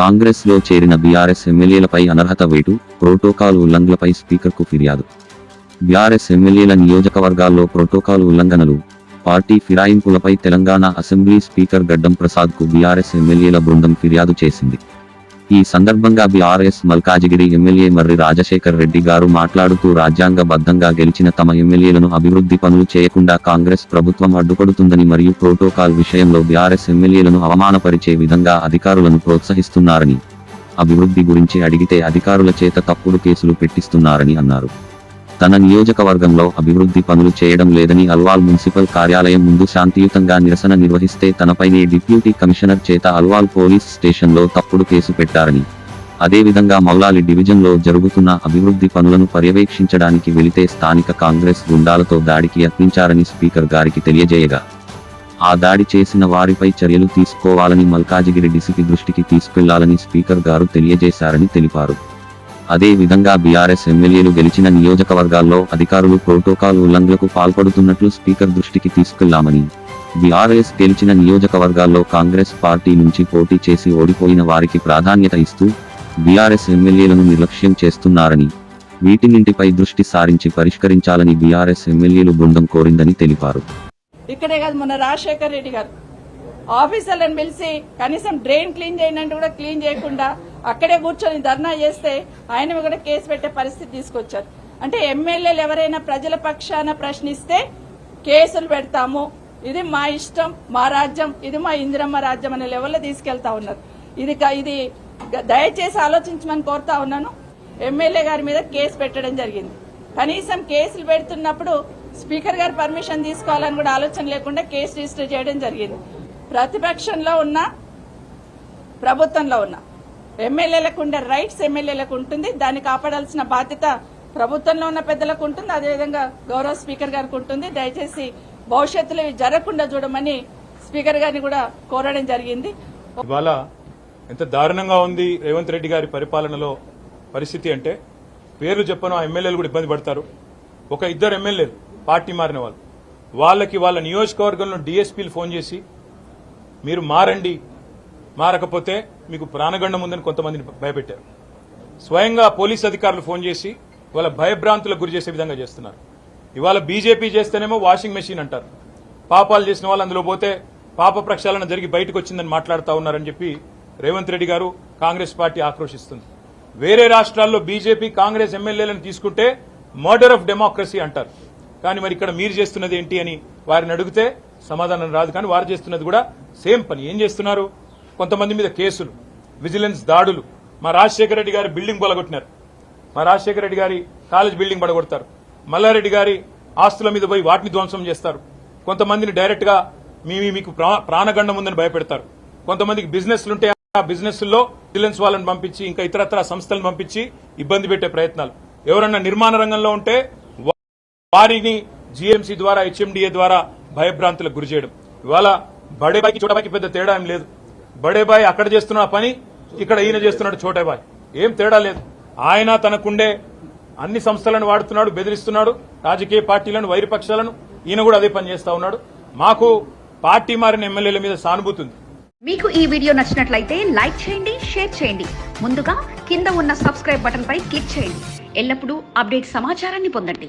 కాంగ్రెస్లో చేరిన బీఆర్ఎస్ ఎమ్మెల్యేలపై అనర్హత వేటు ప్రోటోకాల్ ఉల్లంఘనలపై స్పీకర్కు ఫిర్యాదు. బీఆర్ఎస్ ఎమ్మెల్యేల నియోజకవర్గాల్లో ప్రోటోకాల్ ఉల్లంఘనలు పార్టీ ఫిరాయింపులపై తెలంగాణ అసెంబ్లీ స్పీకర్ గడ్డం ప్రసాద్కు బీఆర్ఎస్ ఎమ్మెల్యేల బృందం ఫిర్యాదు చేసింది. ఈ సందర్భంగా బీఆర్ఎస్ మల్కాజిగిరి ఎమ్మెల్యే మర్రి రాజశేఖర్ రెడ్డి గారు మాట్లాడుతూ రాజ్యాంగబద్ధంగా గెలిచిన తమ ఎమ్మెల్యేలను అభివృద్ధి పనులు చేయకుండా కాంగ్రెస్ ప్రభుత్వం అడ్డుపడుతుందని మరియు ప్రోటోకాల్ విషయంలో బీఆర్ఎస్ ఎమ్మెల్యేలను అవమానపరిచే విధంగా అధికారులను ప్రోత్సహిస్తున్నారని అభివృద్ధి గురించి అడిగితే అధికారుల చేత తప్పుడు కేసులు పెట్టిస్తున్నారని అన్నారు. తన నియోజకవర్గంలో అభివృద్ధి పనులు చేయడం లేదని అల్వాల్ మున్సిపల్ కార్యాలయం ముందు శాంతియుతంగా నిరసన నిర్వహిస్తే తనపైనే డిప్యూటీ కమిషనర్ చేత అల్వాల్ పోలీస్ స్టేషన్లో తప్పుడు కేసు పెట్టారని. అదేవిధంగా మౌలాలి డివిజన్లో జరుగుతున్న అభివృద్ధి పనులను పర్యవేక్షించడానికి వెళితే స్థానిక కాంగ్రెస్ గుండాలతో దాడికి యత్నించారని స్పీకర్ గారికి తెలియజేయగా. ఆ దాడి చేసిన వారిపై చర్యలు తీసుకోవాలని మల్కాజిగిరి డిసిపి దృష్టికి తీసుకెళ్ళాలని స్పీకర్ గారు తెలియజేశారని తెలిపారు. అదే విధంగా బీఆర్ఎస్ ఎమ్మెల్యేలు గెలిచిన నియోజకవర్గాల్లో అధికారులు ప్రోటోకాల్ ఉల్లంఘనలకు పాల్పడుతున్నట్లు స్పీకర్ దృష్టికి తీసుకెళ్ళామని. బీఆర్ఎస్ గెలిచిన నియోజకవర్గాల్లో కాంగ్రెస్ పార్టీ నుంచి పోటీ చేసి ఓడిపోయిన వారికి ప్రాధాన్యత ఇస్తూ బీఆర్ఎస్ ఎమ్మెల్యేలను నిర్లక్ష్యం చేస్తున్నారని వీటినింటిపై దృష్టి సారించి పరిష్కరించాలని బీఆర్ఎస్ ఎమ్మెల్యేలు బృందం కోరిందని తెలిపారు. ఇక్కడే కాదు మన రాజశేఖర్ రెడ్డి గారు. ఆఫీసర్లను పిలిచి కనీసం డ్రైన్ క్లీన్ చేయనంటే కూడా క్లీన్ చేయకుండా అక్కడే కూర్చొని ధర్నా చేస్తే ఆయన కూడా కేసు పెట్టే పరిస్థితి తీసుకొచ్చారు. అంటే ఎమ్మెల్యేలు ఎవరైనా ప్రజల పక్షాన ప్రశ్నిస్తే కేసులు పెడతాము. ఇది మా ఇష్టం మా రాజ్యం ఇది మా ఇందిరమ్మ రాజ్యం అనే లెవెల్లో తీసుకెళ్తా ఉన్నారు. ఇది ఇది దయచేసి ఆలోచించమని కోరుతా ఉన్నాను. ఎమ్మెల్యే గారి మీద కేసు పెట్టడం జరిగింది. కనీసం కేసులు పెడుతున్నప్పుడు స్పీకర్ గారి పర్మిషన్ తీసుకోవాలని కూడా ఆలోచన లేకుండా కేసు రిజిస్టర్ చేయడం జరిగింది. ప్రతిపక్షంలో ఉన్న ప్రభుత్వంలో ఉన్న. ఎమ్మెల్యేలకు ఉండే రైట్స్ ఎమ్మెల్యేలకు ఉంటుంది దాన్ని కాపాడాల్సిన బాధ్యత ప్రభుత్వంలో ఉన్న పెద్దలకు ఉంటుంది అదేవిధంగా గౌరవ స్పీకర్ గారికి ఉంటుంది దయచేసి భవిష్యత్తులో ఇవి జరగకుండా చూడమని స్పీకర్ గారిని కూడా కోరడం జరిగింది. ఇవాళ ఎంత దారుణంగా ఉంది రేవంత్ రెడ్డి గారి పరిపాలనలో పరిస్థితి అంటే పేర్లు చెప్పను ఆ ఎమ్మెల్యేలు కూడా ఇబ్బంది పడతారు. ఒక ఇద్దరు ఎమ్మెల్యేలు పార్టీ మారిన వాళ్ళు. వాళ్ళకి వాళ్ళ నియోజకవర్గంలో డిఎస్పీలు ఫోన్ చేసి మీరు మారండి మారకపోతే మీకు ప్రాణగండం ఉందని కొంతమందిని భయపెట్టారు. స్వయంగా పోలీస్ అధికారులు ఫోన్ చేసి వాళ్ళ భయభ్రాంతులకు గురి చేసే విధంగా చేస్తున్నారు. ఇవాళ బీజేపీ చేస్తేనేమో వాషింగ్ మెషిన్ అంటారు. పాపాలు చేసిన వాళ్ళు అందులో పోతే పాప ప్రక్షాళన జరిగి బయటకు వచ్చిందని మాట్లాడుతూ ఉన్నారని చెప్పి రేవంత్ రెడ్డి గారు కాంగ్రెస్ పార్టీ ఆక్రోషిస్తుంది వేరే రాష్ట్రాల్లో బీజేపీ కాంగ్రెస్ ఎమ్మెల్యేలను తీసుకుంటే మర్డర్ ఆఫ్ డెమోక్రసీ అంటారు. కానీ మరి ఇక్కడ మీరు చేస్తున్నది ఏంటి అని వారిని అడిగితే సమాధానం రాదు. కానీ వారు చేస్తున్నది కూడా సేమ్ పని. ఏం చేస్తున్నారు? కొంతమంది మీద కేసులు విజిలెన్స్ దాడులు. మా రాజశేఖర రెడ్డి గారి బిల్డింగ్ పొలగొట్టినారు మా రాజశేఖర రెడ్డి గారి కాలేజ్ బిల్డింగ్ పడగొడతారు మల్లారెడ్డి గారి ఆస్తుల మీద పోయి వాటిని ధ్వంసం చేస్తారు. కొంతమందిని డైరెక్ట్గా మీ మీకు ప్రాణగండం ఉందని భయపెడతారు. కొంతమందికి బిజినెస్లు ఉంటే ఆ బిజినెస్లో విజిలెన్స్ వాళ్ళని పంపించి ఇంకా ఇతరత్ర సంస్థలను పంపించి ఇబ్బంది పెట్టే ప్రయత్నాలు. ఎవరన్నా నిర్మాణ రంగంలో ఉంటే వారిని జీఎంసీ ద్వారా హెచ్ఎండిఏ ద్వారా భయభ్రాంతులకు గురి చేయడం ఇవాళ బడేబాయికి చూడబాకి పెద్ద తేడా ఏం లేదు. బడేబాయ్ అక్కడ చేస్తున్న పని ఇక్కడ ఈయన చేస్తున్నాడు చోటేబాయ్ ఏం తేడా లేదు. ఆయన తనకుండే అన్ని సంస్థలను వాడుతున్నాడు బెదిరిస్తున్నాడు రాజకీయ పార్టీలను వైరుపక్షాలను ఈయన కూడా అదే పని చేస్తా ఉన్నాడు. మాకు పార్టీ మారిన ఎమ్మెల్యేల మీద సానుభూతి ఉంది. మీకు ఈ వీడియో నచ్చినట్లయితే లైక్ చేయండి షేర్ చేయండి. ముందుగా కింద ఉన్న సబ్స్క్రైబ్ బటన్ పై క్లిక్ చేయండి. ఎల్లప్పుడూ అప్డేట్ సమాచారాన్ని పొందండి.